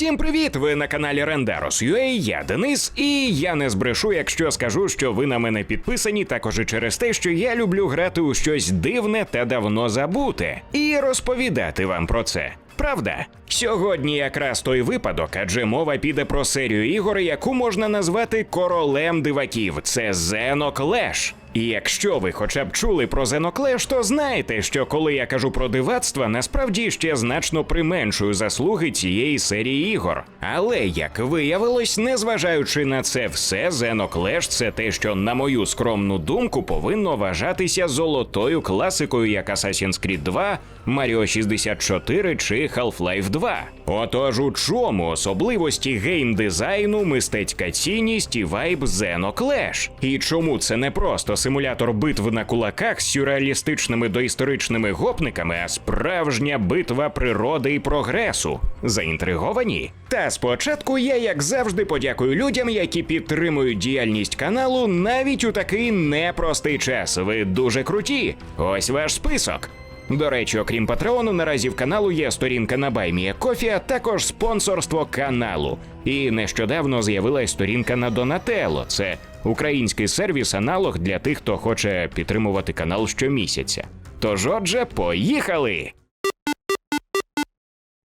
Всім привіт! Ви на каналі Rendaros.ua, я Денис, і я не збрешу, якщо скажу, що ви на мене підписані, також і через те, що я люблю грати у щось дивне та давно забуте, і розповідати вам про це. Правда, сьогодні якраз той випадок, адже мова піде про серію ігор, яку можна назвати королем диваків. Це Xenoclash. І якщо ви хоча б чули про Xenoclash, то знаєте, що коли я кажу про дивацтва, насправді ще значно применшую заслуги цієї серії ігор. Але як виявилось, незважаючи на це все, Xenoclash – це те, що, на мою скромну думку, повинно вважатися золотою класикою, як Assassin's Creed 2, Mario 64 чи Half-Life 2. Отож, у чому особливості геймдизайну, мистецька цінність і вайб Xenoclash? І чому це не просто симулятор битв на кулаках з сюрреалістичними доісторичними гопниками, а справжня битва природи і прогресу? Заінтриговані? Та спочатку я, як завжди, подякую людям, які підтримують діяльність каналу навіть у такий непростий час. Ви дуже круті. Ось ваш список. До речі, окрім Патреону, наразі в каналу є сторінка на Баймія Кофі, а також спонсорство каналу. І нещодавно з'явилась сторінка на Донателло. Це український сервіс аналог для тих, хто хоче підтримувати канал щомісяця. Тож, отже, поїхали!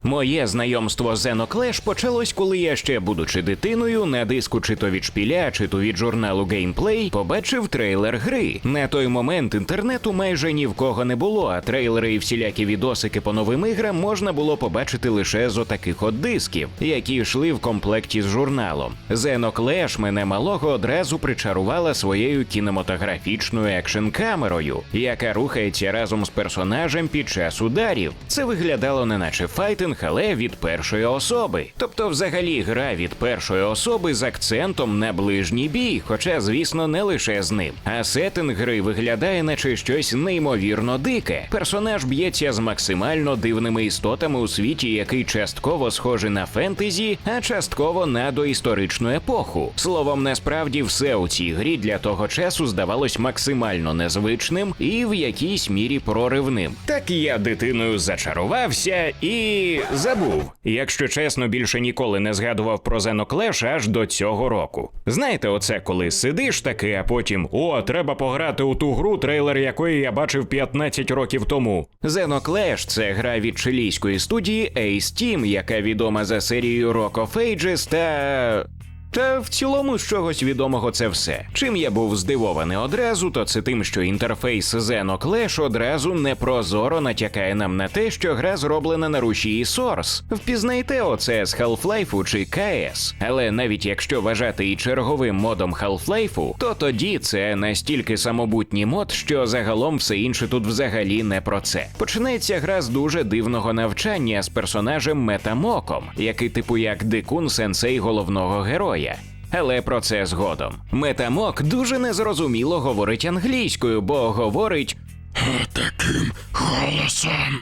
Моє знайомство з Xenoclash почалось, коли я ще, будучи дитиною, на диску чи то від шпіля, чи то від журналу Gameplay, побачив трейлер гри. На той момент інтернету майже ні в кого не було, а трейлери і всілякі відосики по новим іграм можна було побачити лише з отаких от дисків, які йшли в комплекті з журналом. Xenoclash мене малого одразу причарувала своєю кінематографічною екшн-камерою, яка рухається разом з персонажем під час ударів. Це виглядало не наче файтинг, але від першої особи. Тобто, взагалі, гра від першої особи з акцентом на ближній бій, хоча, звісно, не лише з ним. А сеттинг гри виглядає, наче щось неймовірно дике. Персонаж б'ється з максимально дивними істотами у світі, який частково схожий на фентезі, а частково на доісторичну епоху. Словом, насправді все у цій грі для того часу здавалось максимально незвичним і в якійсь мірі проривним. Так я дитиною зачарувався і забув. Якщо чесно, більше ніколи не згадував про Зеноклеш аж до цього року. Знаєте, оце коли сидиш таки, а потім о, треба пограти у ту гру, трейлер якої я бачив 15 років тому. Зеноклеш – це гра від чилійської студії Ace Team, яка відома за серією Rock of Ages та. Та в цілому з чогось відомого це все. Чим я був здивований одразу, то це тим, що інтерфейс Xenoclash одразу непрозоро натякає нам на те, що гра зроблена на рушії Source. Впізнайте оце з Half-Life чи CS. Але навіть якщо вважати і черговим модом Half-Life, то тоді це настільки самобутній мод, що загалом все інше тут взагалі не про це. Починається гра з дуже дивного навчання з персонажем Метамоком, який типу як дикун сенсей головного героя. Але про це згодом. Метамок дуже незрозуміло говорить англійською, бо говорить таким голосом.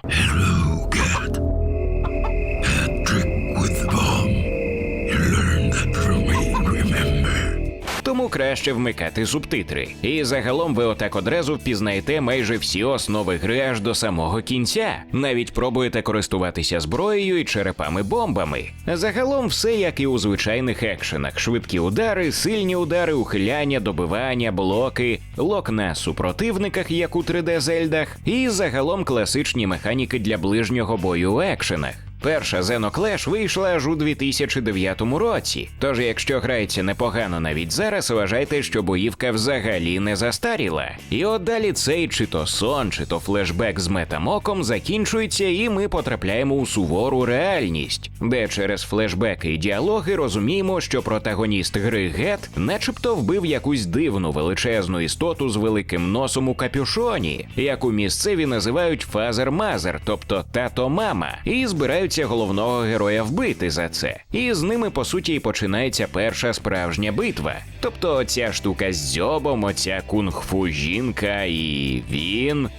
Краще вмикати субтитри. І загалом ви отак одразу впізнаєте майже всі основи гри аж до самого кінця. Навіть пробуєте користуватися зброєю і черепами-бомбами. Загалом все як і у звичайних екшенах: швидкі удари, сильні удари, ухиляння, добивання, блоки, лок на супротивниках, як у 3D зельдах, і загалом класичні механіки для ближнього бою у екшенах. Перша Xenoclash вийшла аж у 2009 році. Тож, якщо грається непогано навіть зараз, вважайте, що боївка взагалі не застаріла. І от далі цей чи то сон, чи то флешбек з метамоком закінчується, і ми потрапляємо у сувору реальність, де через флешбеки і діалоги розуміємо, що протагоніст гри Гет, начебто, вбив якусь дивну величезну істоту з великим носом у капюшоні, яку місцеві називають фазер-мазер, тобто тато-мама, і збираються головного героя вбити за це. І з ними по суті і починається перша справжня битва. Тобто оця штука з дзьобом, оця кунг-фу жінка і він.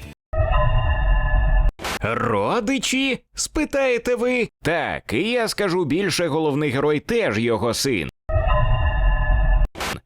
Родичі? спитаєте ви? Так, і я скажу більше, головний герой теж його син.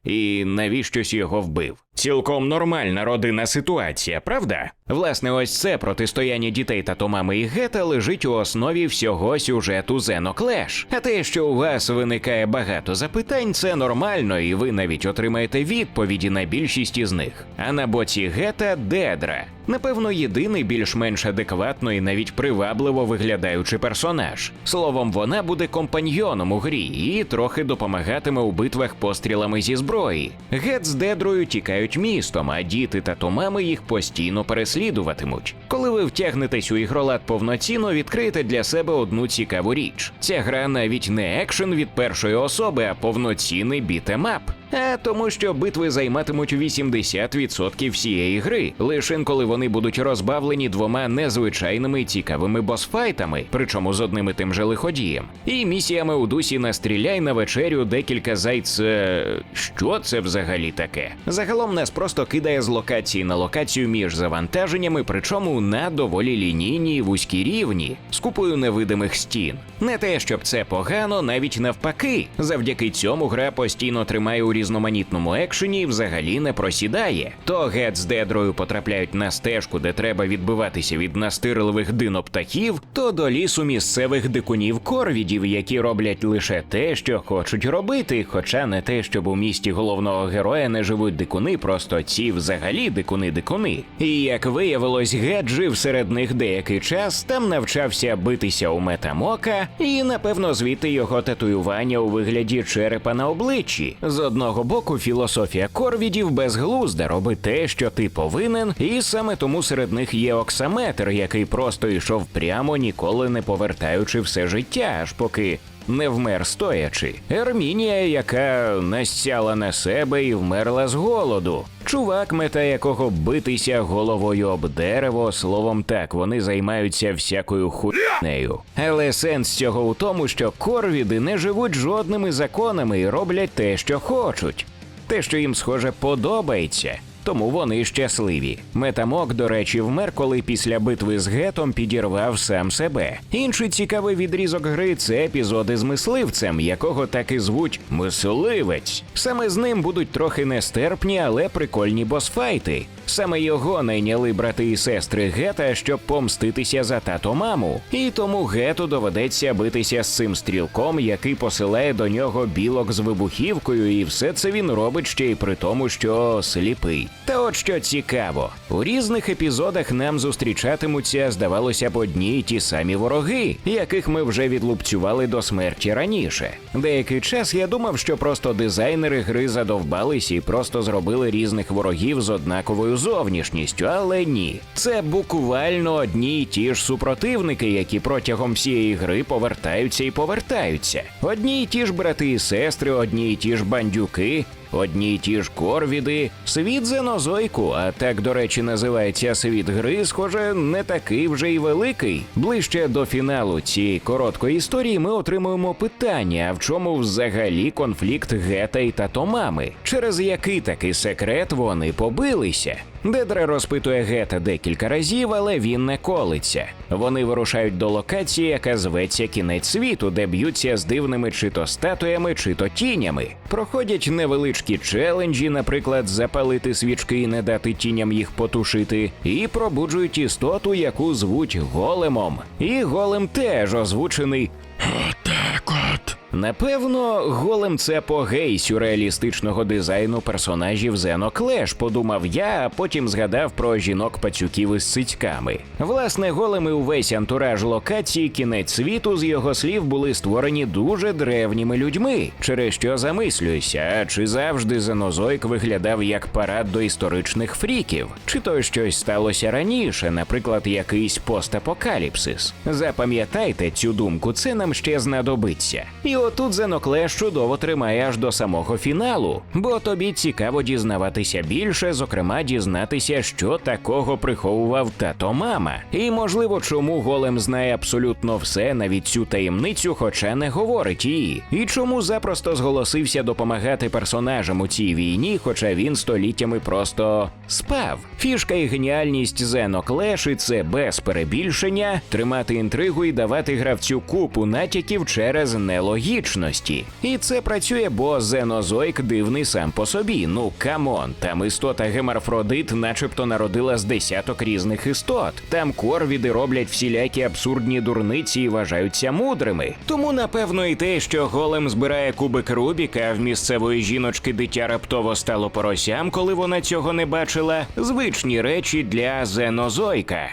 І навіщось його вбив. Цілком нормальна родинна ситуація, правда? Власне, ось це протистояння дітей та Томами і Гета лежить у основі всього сюжету Зеноклеш. А те, що у вас виникає багато запитань, це нормально, і ви навіть отримаєте відповіді на більшість із них. А на боці Гета Дедра. Напевно, єдиний більш-менш адекватно і навіть привабливо виглядаючий персонаж. Словом, вона буде компаньйоном у грі і трохи допомагатиме у битвах пострілами зі зброї. Гет з Дедрою тікають містом, а діти та тумами їх постійно переслідуватимуть. Коли ви втягнетесь у ігролад повноцінно, відкриєте для себе одну цікаву річ. Ця гра навіть не екшен від першої особи, а повноцінний бітемап. А тому, що битви займатимуть 80% всієї гри, лише коли вони будуть розбавлені двома незвичайними цікавими босфайтами, причому з одним і тим же лиходієм, і місіями у дусі настріляй на вечерю декілька зайць. е, Що це взагалі таке? Загалом нас просто кидає з локації на локацію між завантаженнями, причому на доволі лінійній вузькій рівні, з купою невидимих стін. Не те, щоб це погано, навіть навпаки. Завдяки цьому гра постійно тримає у різноманітному екшені взагалі не просідає. То гет з дедрою потрапляють на стежку, де треба відбиватися від настирливих диноптахів, то до лісу місцевих дикунів корвідів, які роблять лише те, що хочуть робити, хоча не те, щоб у місті головного героя не живуть дикуни, просто ці взагалі дикуни-дикуни. І як виявилось, гет жив серед них деякий час, там навчався битися у метамока, і напевно звідти його татуювання у вигляді черепа на обличчі. З одного боку, філософія корвідів безглузда роби те, що ти повинен, і саме тому серед них є оксаметр, який просто йшов прямо, ніколи не повертаючи все життя, аж поки. Не вмер стоячи. Ермінія, яка настяла на себе і вмерла з голоду. Чувак, мета якого битися головою об дерево, словом так, вони займаються всякою хуйнею. Але сенс цього у тому, що корвіди не живуть жодними законами і роблять те, що хочуть. Те, що їм схоже подобається. Тому вони щасливі. Метамок, до речі, вмер, коли після битви з гетом підірвав сам себе. Інший цікавий відрізок гри це епізоди з мисливцем, якого так і звуть мисливець. Саме з ним будуть трохи нестерпні, але прикольні босфайти. Саме його найняли брати і сестри Гета, щоб помститися за тато маму. І тому Гету доведеться битися з цим стрілком, який посилає до нього білок з вибухівкою, і все це він робить ще й при тому, що сліпий. Та от що цікаво, у різних епізодах нам зустрічатимуться, здавалося б, одні й ті самі вороги, яких ми вже відлупцювали до смерті раніше. Деякий час я думав, що просто дизайнери гри задовбались і просто зробили різних ворогів з однаковою зовнішністю, але ні. Це буквально одні й ті ж супротивники, які протягом всієї гри повертаються і повертаються. Одні й ті ж брати і сестри, одні й ті ж бандюки. Одні й ті ж корвіди, світ зенозойку, а так, до речі, називається світ гри, схоже, не такий вже й великий. Ближче до фіналу цієї короткої історії ми отримуємо питання, а в чому взагалі конфлікт Гета і Татомами, через який такий секрет вони побилися. Дедра розпитує Гета декілька разів, але він не колиться. Вони вирушають до локації, яка зветься кінець світу, де б'ються з дивними чи то статуями, чи то тінями. Проходять невеличкі челенджі, наприклад, запалити свічки і не дати тіням їх потушити, і пробуджують істоту, яку звуть големом. І голем теж озвучений Отак от. Напевно, голем це апогей сюрреалістичного дизайну персонажів Зено Клеш, подумав я, а потім згадав про жінок пацюків із цицьками. Власне, голем і увесь антураж локації кінець світу з його слів були створені дуже древніми людьми, через що замислююся, чи завжди Зенозойк виглядав як парад доісторичних фріків, чи то щось сталося раніше, наприклад, якийсь постапокаліпсис. Запам'ятайте цю думку, це нам ще знадобиться. І отут Зеноклеш чудово тримає аж до самого фіналу, бо тобі цікаво дізнаватися більше, зокрема, дізнатися, що такого приховував тато мама. І можливо, чому голем знає абсолютно все, навіть цю таємницю, хоча не говорить її. І чому запросто зголосився допомагати персонажам у цій війні, хоча він століттями просто спав. Фішка і геніальність Зеноклеш, і це без перебільшення, тримати інтригу і давати гравцю купу натяків через нелогічність. Логічності. І це працює, бо зенозойк дивний сам по собі. Ну камон, там істота гемарфродит, начебто народила з десяток різних істот. Там корвіди роблять всілякі абсурдні дурниці і вважаються мудрими. Тому напевно і те, що голем збирає кубик Рубіка, а в місцевої жіночки дитя раптово стало поросям, коли вона цього не бачила, звичні речі для зенозойка.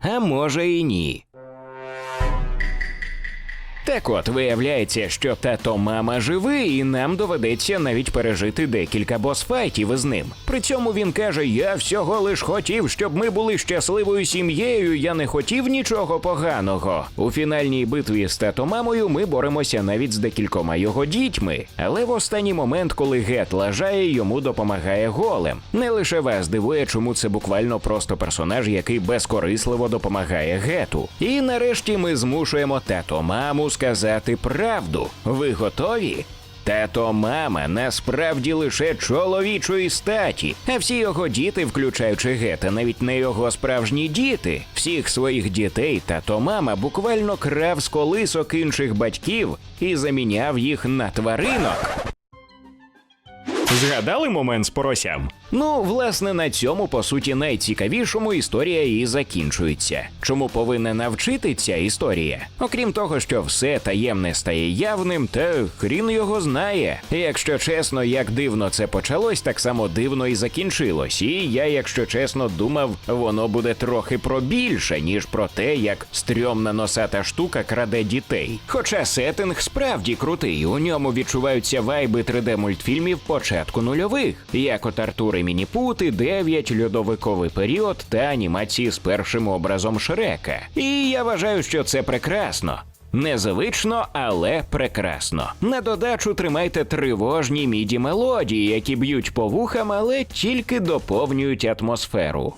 А може і ні. Так от виявляється, що тато мама живий, і нам доведеться навіть пережити декілька босфайтів із ним. При цьому він каже: Я всього лиш хотів, щоб ми були щасливою сім'єю. Я не хотів нічого поганого. У фінальній битві з тато мамою ми боремося навіть з декількома його дітьми. Але в останній момент, коли гет лажає, йому допомагає голем. Не лише вас дивує, чому це буквально просто персонаж, який безкорисливо допомагає гету. І нарешті ми змушуємо тато маму сказати правду. Ви готові? Тато мама насправді лише чоловічої статі, а всі його діти, включаючи гета, навіть не його справжні діти. Всіх своїх дітей тато мама буквально крав з колисок інших батьків і заміняв їх на тваринок. Згадали момент з поросям? Ну, власне, на цьому по суті найцікавішому історія і закінчується. Чому повинна навчити ця історія? Окрім того, що все таємне стає явним, та хрін його знає. Якщо чесно, як дивно це почалось, так само дивно і закінчилось. І я, якщо чесно, думав, воно буде трохи про більше, ніж про те, як стрьомна носата штука краде дітей. Хоча сеттинг справді крутий, у ньому відчуваються вайби 3D мультфільмів початку нульових, як от Артур і Мініпути, 9, льодовиковий період та анімації з першим образом Шрека. І я вважаю, що це прекрасно. Незвично, але прекрасно. На додачу тримайте тривожні міді мелодії, які б'ють по вухам, але тільки доповнюють атмосферу.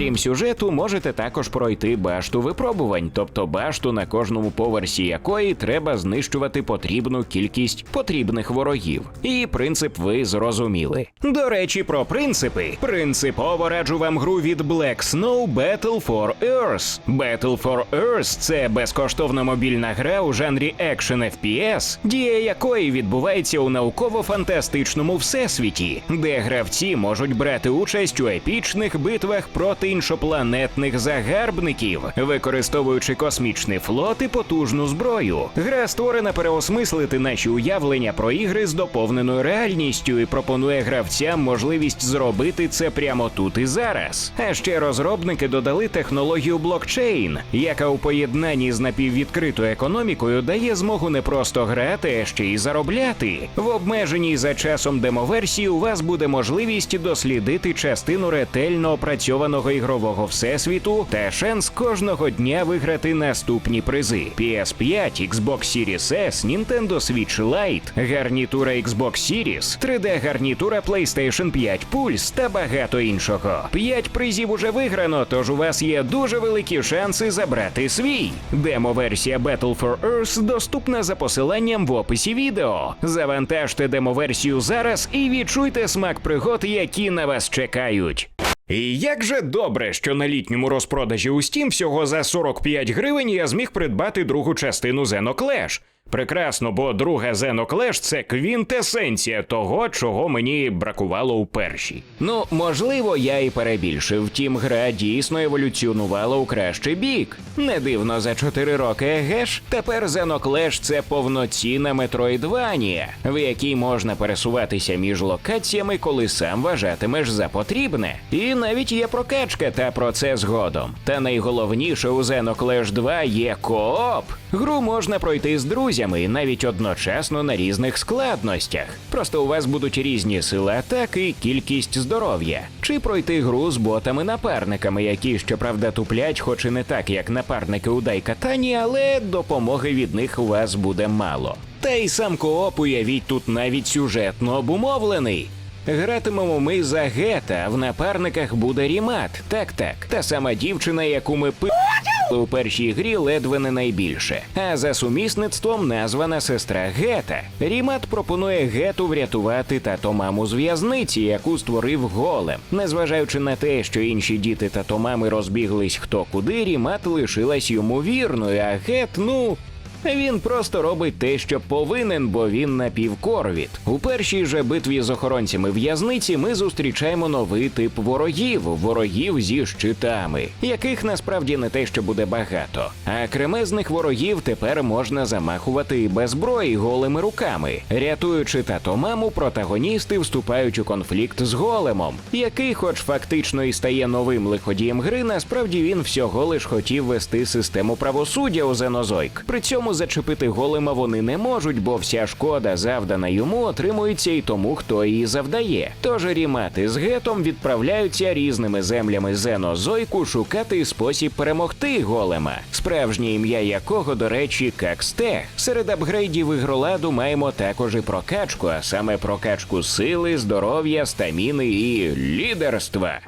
Окрім сюжету, можете також пройти башту випробувань, тобто башту, на кожному поверсі якої треба знищувати потрібну кількість потрібних ворогів. І принцип ви зрозуміли. До речі, про принципи. Принципово раджу вам гру від Black Snow Battle for Earth. Battle for Earth – це безкоштовна мобільна гра у жанрі Action FPS, дія якої відбувається у науково-фантастичному всесвіті, де гравці можуть брати участь у епічних битвах проти іншопланетних загарбників, використовуючи космічний флот і потужну зброю. Гра створена переосмислити наші уявлення про ігри з доповненою реальністю і пропонує гравцям можливість зробити це прямо тут і зараз. А ще розробники додали технологію блокчейн, яка у поєднанні з напіввідкритою економікою дає змогу не просто грати, а ще й заробляти. В обмеженій за часом демоверсії у вас буде можливість дослідити частину ретельно опрацьованого ігрового всесвіту та шанс кожного дня виграти наступні призи: PS5, Xbox Series S, Nintendo Switch Lite, гарнітура Xbox Series, 3D-гарнітура PlayStation 5 Pulse та багато іншого. П'ять призів уже виграно, тож у вас є дуже великі шанси забрати свій. Демо-версія Battle for Earth доступна за посиланням в описі відео. Завантажте демо-версію зараз і відчуйте смак пригод, які на вас чекають. І як же добре, що на літньому розпродажі у Steam всього за 45 гривень я зміг придбати другу частину XenoClash. Прекрасно, бо друга XenoClash – це квінтесенція того, чого мені бракувало у першій. Ну, можливо, я і перебільшив. Втім, гра дійсно еволюціонувала у кращий бік. Не дивно за 4 роки, еге ж? Тепер XenoClash – це повноцінна метроїдванія, в якій можна пересуватися між локаціями, коли сам вважатимеш за потрібне. І навіть є прокачка, та про це згодом. Та найголовніше у XenoClash 2 є кооп. Гру можна пройти з друзями, навіть одночасно на різних складностях. Просто у вас будуть різні сили атаки кількість здоров'я. Чи пройти гру з ботами-напарниками, які щоправда туплять, хоч і не так, як напарники у Дайкатані, але допомоги від них у вас буде мало. Та й сам кооп, уявіть, тут навіть сюжетно обумовлений. Гратимемо ми за гета, а в напарниках буде рімат. Так, так, та сама дівчина, яку ми пи... у першій грі ледве не найбільше. А за сумісництвом названа сестра Гета. Рімат пропонує Гету врятувати тато маму з в'язниці, яку створив голем. Незважаючи на те, що інші діти тато мами розбіглись хто куди, Рімат лишилась йому вірною, а Гет, ну. Він просто робить те, що повинен, бо він напівкорвіт. У першій же битві з охоронцями в'язниці ми зустрічаємо новий тип ворогів ворогів зі щитами, яких насправді не те, що буде багато. А кремезних ворогів тепер можна замахувати і без зброї голими руками. Рятуючи тато маму, протагоністи вступають у конфлікт з големом, який, хоч фактично і стає новим лиходієм гри, насправді він всього лиш хотів вести систему правосуддя у Зенозойк. При цьому зачепити голема вони не можуть, бо вся шкода, завдана йому, отримується і тому, хто її завдає. Тож рімати з гетом відправляються різними землями Зенозойку шукати спосіб перемогти голема, справжнє ім'я якого, до речі, Каксте. Серед апгрейдів ігроладу маємо також і прокачку, а саме прокачку сили, здоров'я, стаміни і лідерства.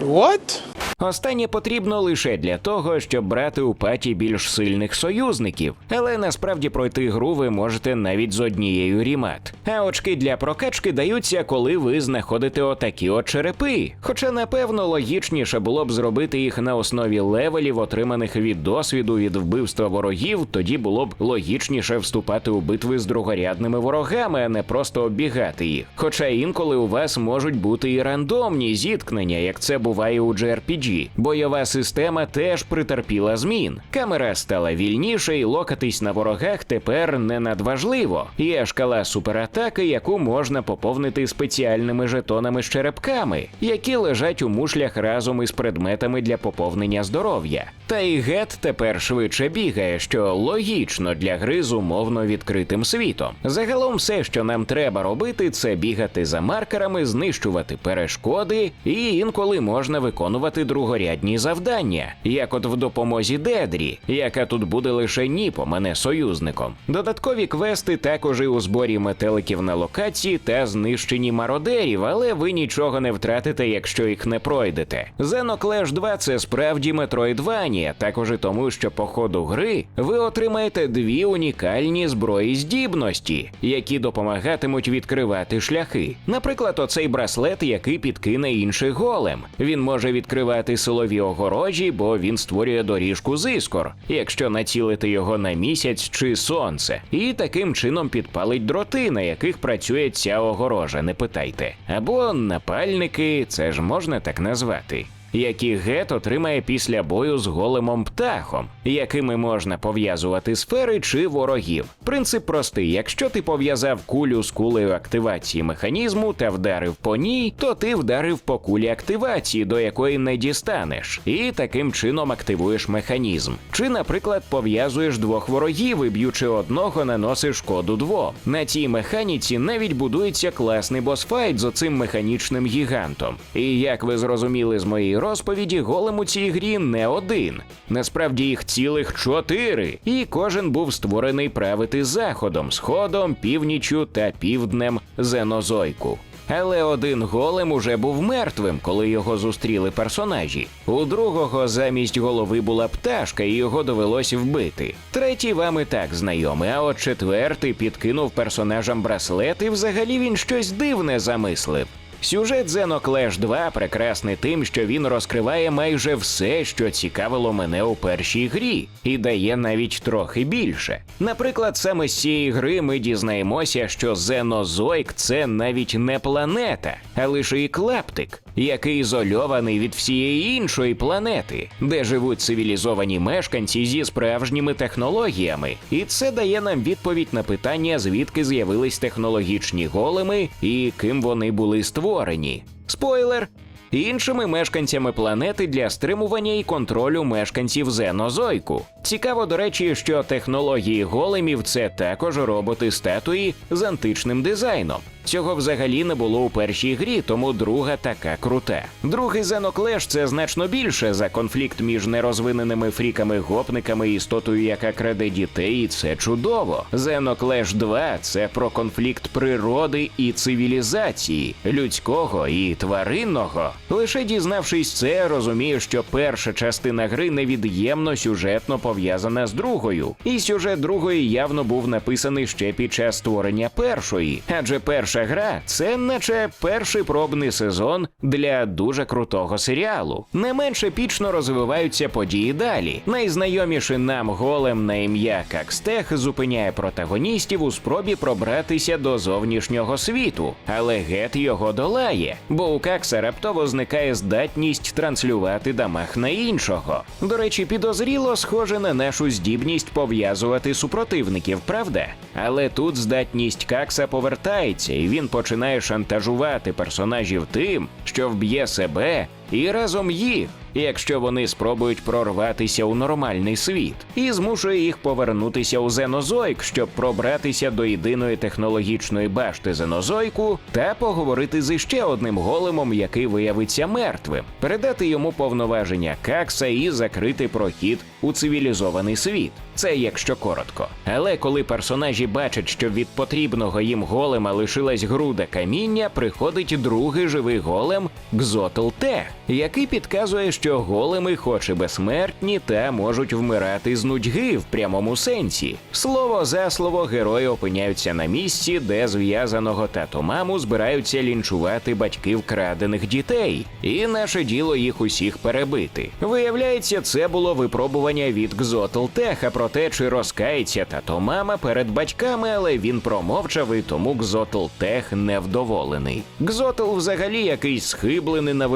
What? Останнє потрібно лише для того, щоб брати у паті більш сильних союзників, але насправді пройти гру ви можете навіть з однією рімат. А очки для прокачки даються, коли ви знаходите отакі от черепи. Хоча, напевно, логічніше було б зробити їх на основі левелів, отриманих від досвіду від вбивства ворогів, тоді було б логічніше вступати у битви з другорядними ворогами, а не просто оббігати їх. Хоча інколи у вас можуть бути і рандомні зіткнення, як це буває у JRPG. Бойова система теж притерпіла змін. Камера стала вільніше, і локатись на ворогах тепер не надважливо. Є шкала суператаки, яку можна поповнити спеціальними жетонами з черепками, які лежать у мушлях разом із предметами для поповнення здоров'я. Та і гет тепер швидше бігає, що логічно для гри з умовно відкритим світом. Загалом, все, що нам треба робити, це бігати за маркерами, знищувати перешкоди, і інколи можна виконувати другорядні завдання, як от в допомозі Дедрі, яка тут буде лише ніпо мене союзником. Додаткові квести також і у зборі метеликів на локації та знищенні мародерів, але ви нічого не втратите, якщо їх не пройдете. XenoClash 2 це справді Metroidvania, також і тому, що по ходу гри ви отримаєте дві унікальні зброї здібності, які допомагатимуть відкривати шляхи. Наприклад, оцей браслет, який підкине інший голем. Він може відкривати силові огорожі, бо він створює доріжку з іскор, якщо націлити його на місяць чи сонце, і таким чином підпалить дроти, на яких працює ця огорожа, не питайте. Або напальники, це ж можна так назвати. Які гет отримає після бою з големом птахом, якими можна пов'язувати сфери чи ворогів. Принцип простий: якщо ти пов'язав кулю з кулею активації механізму та вдарив по ній, то ти вдарив по кулі активації, до якої не дістанеш, і таким чином активуєш механізм. Чи, наприклад, пов'язуєш двох ворогів і б'ючи одного, наносиш шкоду двом. На цій механіці навіть будується класний босфайт з оцим механічним гігантом. І як ви зрозуміли з моєї розповіді, голем у цій грі не один. Насправді їх цілих чотири, і кожен був створений правити заходом, сходом, північю та півднем Зенозойку. Але один голем уже був мертвим, коли його зустріли персонажі. У другого замість голови була пташка, і його довелось вбити. Третій вам і так знайомий, а от четвертий підкинув персонажам браслет, і взагалі він щось дивне замислив. Сюжет Xenoclash 2 прекрасний тим, що він розкриває майже все, що цікавило мене у першій грі, і дає навіть трохи більше. Наприклад, саме з цієї гри ми дізнаємося, що Зенозойк це навіть не планета, а лише і клаптик, який ізольований від всієї іншої планети, де живуть цивілізовані мешканці зі справжніми технологіями. І це дає нам відповідь на питання, звідки з'явились технологічні големи і ким вони були створені. Спойлер. Іншими мешканцями планети для стримування і контролю мешканців Зенозойку. Цікаво, до речі, що технології големів це також роботи статуї з античним дизайном. Цього взагалі не було у першій грі, тому друга така крута. Другий Xenoclash – це значно більше за конфлікт між нерозвиненими фріками-гопниками і істотою, яка краде дітей, і це чудово. Xenoclash 2 – це про конфлікт природи і цивілізації, людського і тваринного. Лише дізнавшись це, розумію, що перша частина гри невід'ємно сюжетно пов'язана з другою. І сюжет другої явно був написаний ще під час створення першої, адже перша гра це наче перший пробний сезон для дуже крутого серіалу. Не менш епічно розвиваються події далі. Найзнайоміший нам голем на ім'я Какстех зупиняє протагоністів у спробі пробратися до зовнішнього світу, але гет його долає, бо у Какса раптово зникає здатність транслювати дамаг на іншого. До речі, підозріло схоже на нашу здібність пов'язувати супротивників, правда? Але тут здатність Какса повертається, і він починає шантажувати персонажів тим, що вб'є себе і разом їх, якщо вони спробують прорватися у нормальний світ, і змушує їх повернутися у Зенозойк, щоб пробратися до єдиної технологічної башти Зенозойку та поговорити з іще одним големом, який виявиться мертвим, передати йому повноваження Какса і закрити прохід у цивілізований світ. Це якщо коротко. Але коли персонажі бачать, що від потрібного їм голема лишилась груда каміння, приходить другий живий голем Гзотл Тех, який підказує, що големи, хоч і безсмертні, та можуть вмирати з нудьги в прямому сенсі. Слово за слово, герої опиняються на місці, де зв'язаного тату маму збираються лінчувати батьки вкрадених дітей, і наше діло їх усіх перебити. Виявляється, це було випробування від Гзотл Теха про те, чи розкається тато мама перед батьками, але він промовчав, і тому Гзотлтех невдоволений. Гзотл взагалі якийсь схиблений на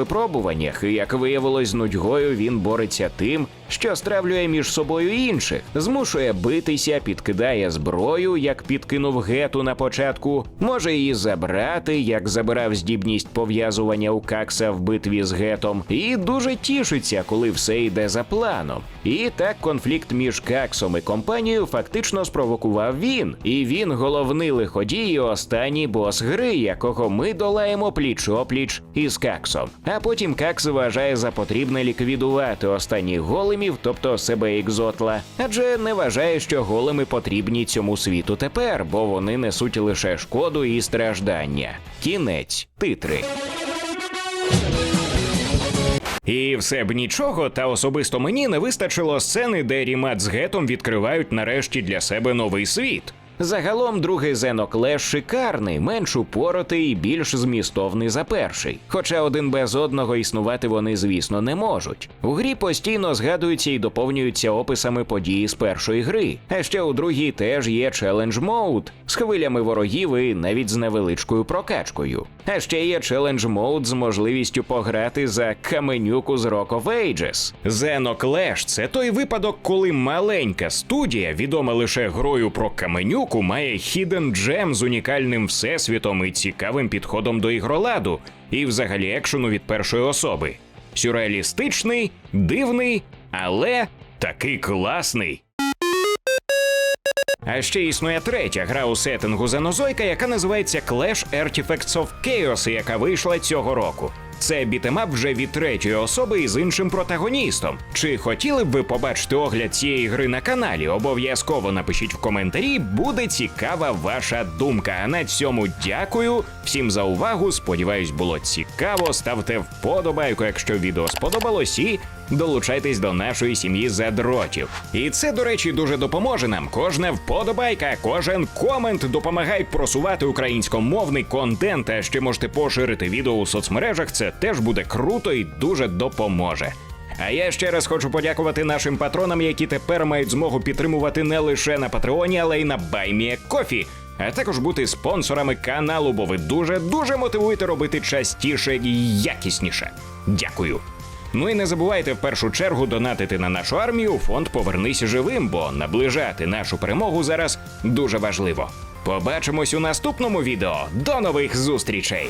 випробуваннях, і як виявилось, з нудьгою він бореться тим, що стравлює між собою інших, змушує битися, підкидає зброю, як підкинув гету на початку, може її забрати, як забирав здібність пов'язування у Какса в битві з гетом, і дуже тішиться, коли все йде за планом. І так конфлікт між Каксом і компанією фактично спровокував він, і він головний лиходій і останній бос гри, якого ми долаємо пліч-опліч із Каксом. А потім Какс вважає за потрібне ліквідувати останніх големів, тобто себе екзотла, адже не вважає, що големи потрібні цьому світу тепер, бо вони несуть лише шкоду і страждання. Кінець титри. І все б нічого, та особисто мені не вистачило сцени, де Рімат з Гетом відкривають нарешті для себе новий світ. Загалом другий Xenoclash шикарний, менш упоротий і більш змістовний за перший. Хоча один без одного існувати вони, звісно, не можуть. У грі постійно згадуються і доповнюються описами події з першої гри. А ще у другій теж є челендж моуд з хвилями ворогів і навіть з невеличкою прокачкою. А ще є челендж моуд з можливістю пограти за каменюку з Rock of Ages. Xenoclash – це той випадок, коли маленька студія, відома лише грою про каменюку, має Hidden Gem з унікальним всесвітом і цікавим підходом до ігроладу, і взагалі екшену від першої особи. Сюрреалістичний, дивний, але такий класний. А ще існує третя гра у сеттингу Зенозойка, яка називається Clash Artifacts of Chaos, яка вийшла цього року. Це бітемап вже від третьої особи із іншим протагоністом. Чи хотіли б ви побачити огляд цієї гри на каналі? Обов'язково напишіть в коментарі, буде цікава ваша думка. А на цьому дякую всім за увагу. Сподіваюсь, було цікаво. Ставте вподобайку, якщо відео сподобалось, і долучайтесь до нашої сім'ї задротів. І це, до речі, дуже допоможе нам. Кожна вподобайка, кожен комент допомагають просувати українськомовний контент. А ще можете поширити відео у соцмережах. Це теж буде круто і дуже допоможе. А я ще раз хочу подякувати нашим патронам, які тепер мають змогу підтримувати не лише на Патреоні, але й на Байміє Кофі. А також бути спонсорами каналу, бо ви дуже дуже мотивуєте робити частіше і якісніше. Дякую. Ну і не забувайте в першу чергу донатити на нашу армію фонд Повернись живим, бо наближати нашу перемогу зараз дуже важливо. Побачимось у наступному відео. До нових зустрічей!